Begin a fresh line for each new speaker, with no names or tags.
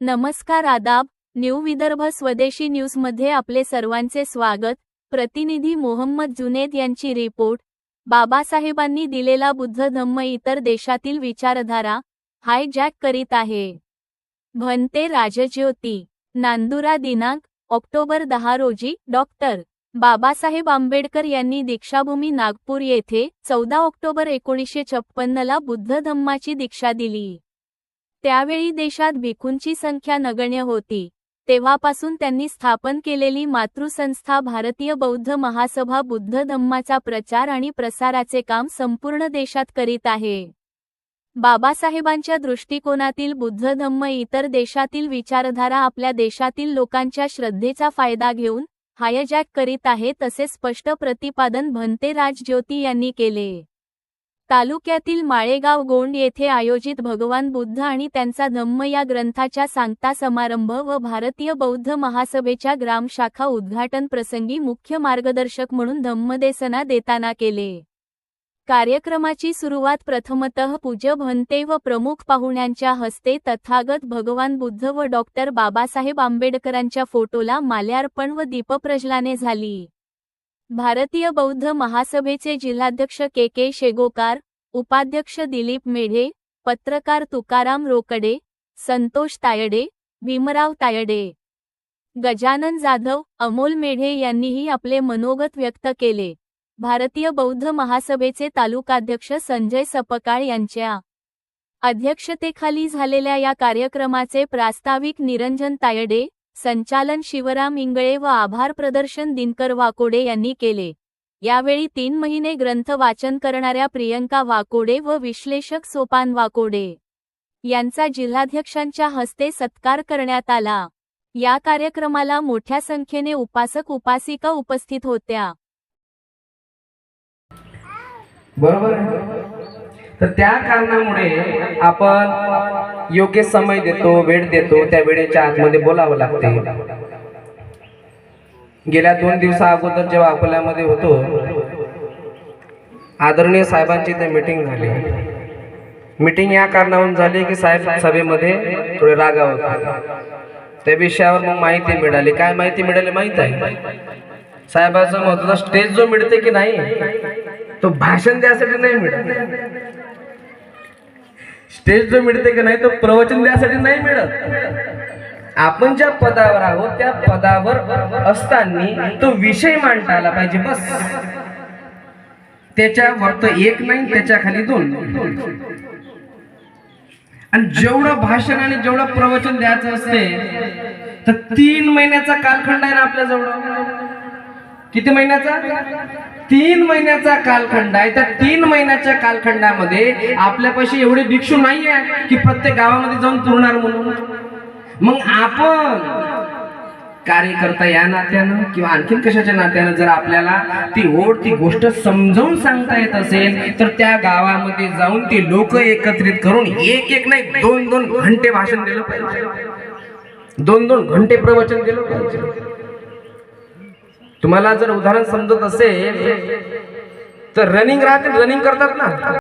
नमस्कार आदाब न्यू विदर्भ स्वदेशी न्यूजमध्ये आपले सर्वांचे स्वागत. प्रतिनिधी मोहम्मद जुनेद यांची रिपोर्ट. बाबासाहेबांनी दिलेला बुद्ध धम्म इतर देशातील विचारधारा हायजॅक करीत आहे. भंते राजज्योती नांदुरा दिनांक ऑक्टोबर दहा रोजी डॉक्टर बाबासाहेब आंबेडकर यांनी दीक्षाभूमी नागपूर येथे चौदा ऑक्टोबर एकोणीसशे छप्पन्नला बुद्ध धम्माची दीक्षा दिली. त्यावेळी देशात भिकूंची संख्या नगण्य होती. तेव्हापासून त्यांनी स्थापन केलेली मातृसंस्था भारतीय बौद्ध महासभा बुद्ध धम्माचा प्रचार आणि प्रसाराचे काम संपूर्ण देशात करीत आहे. बाबासाहेबांच्या दृष्टिकोनातील बुद्ध धम्म इतर देशातील विचारधारा आपल्या देशातील लोकांच्या श्रद्धेचा फायदा घेऊन हायजॅक करीत आहे तसे स्पष्ट प्रतिपादन भंते राजज्योती यांनी केले. तालुक्यातील माळेगाव गोंड येथे आयोजित भगवान बुद्ध आणि त्यांचा धम्म या ग्रंथाच्या सांगता समारंभ व भारतीय बौद्ध महासभेच्या ग्रामशाखा उद्घाटन प्रसंगी मुख्य मार्गदर्शक म्हणून धम्मदेसना देताना केले. कार्यक्रमाची सुरुवात प्रथमतः पूज्य भंते व प्रमुख पाहुण्यांच्या हस्ते तथागत भगवान बुद्ध व डॉक्टर बाबासाहेब आंबेडकरांच्या फोटोला माल्यार्पण व दीपप्रज्वलाने झाली. भारतीय बौद्ध महासभेचे जिल्हाध्यक्ष के के शेगोकार उपाध्यक्ष दिलीप मेढे पत्रकार तुकाराम रोकडे संतोष तायडे भीमराव तायडे. गजानन जाधव अमोल मेढे यांनीही आपले मनोगत व्यक्त केले. भारतीय बौद्ध महासभेचे तालुकाध्यक्ष संजय सपकाळ यांच्या अध्यक्षतेखाली झालेल्या या कार्यक्रमाचे प्रास्ताविक निरंजन तायडे संचालन शिवराम इंगळे व आभार प्रदर्शन दिनकर वाकोडे यांनी केले. यावेळी तीन महिने ग्रंथ वाचन करणाऱ्या प्रियंका वाकोडे व विश्लेषक सोपान वाकोडे यांचा जिल्हाध्यक्षांच्या हस्ते सत्कार करण्यात आला. या कार्यक्रमाला मोठ्या संख्येने उपासक उपासिका उपस्थित होत्या.
बरोबर? तर त्या कारणामुळे आपण योग्य समय देतो वेळ देतो त्या वेळेच्या आतमध्ये बोलावं लागते. गेल्या दोन दिवसा अगोदर जेव्हा अकोल्यामध्ये होतो आदरणीय साहेबांची ते मीटिंग झाली. मीटिंग या कारणावरून झाली की साहेब सभेमध्ये थोडे रागा होते. त्या विषयावर मग माहिती मिळाली. काय माहिती मिळाली माहीत आहे? साहेबाचं महत्त्वाचा स्टेज जो मिळते की नाही? तो भाषण द्यासाठी नाही मिळत. स्टेज जो मिळते की नाही तो प्रवचन द्यासाठी नाही मिळत. आपण ज्या पदावर आहोत त्या पदावर असताना तो विषय मांडता आला पाहिजे बस. त्याच्यावर तर एक नाही त्याच्याखाली दोन. आणि जेवढं भाषण आणि जेवढं प्रवचन द्यायचं असते तर तीन महिन्याचा कालखंड आहे ना आपल्या जवळ. किती महिन्याचा? तीन महिन्याचा कालखंड आहे. त्या तीन महिन्याच्या कालखंडामध्ये आपल्यापाशी एवढे भिक्षू नाही आहे की प्रत्येक गावामध्ये जाऊन पुरणार म्हणून. मग आपण कार्यकर्ता या नात्यानं किंवा आणखीन कशाच्या नात्यानं जर आपल्याला ती ओढ ती गोष्ट समजावून सांगता येत असेल तर त्या गावामध्ये जाऊन ती लोक एकत्रित करून एक एक नाही दोन दोन घंटे भाषण दिलं पाहिजे. दोन दोन घंटे प्रवचन दिलं पाहिजे. तुम्हाला जर उदाहरण समजत असेल तर रनिंग राहते रनिंग करतात ना.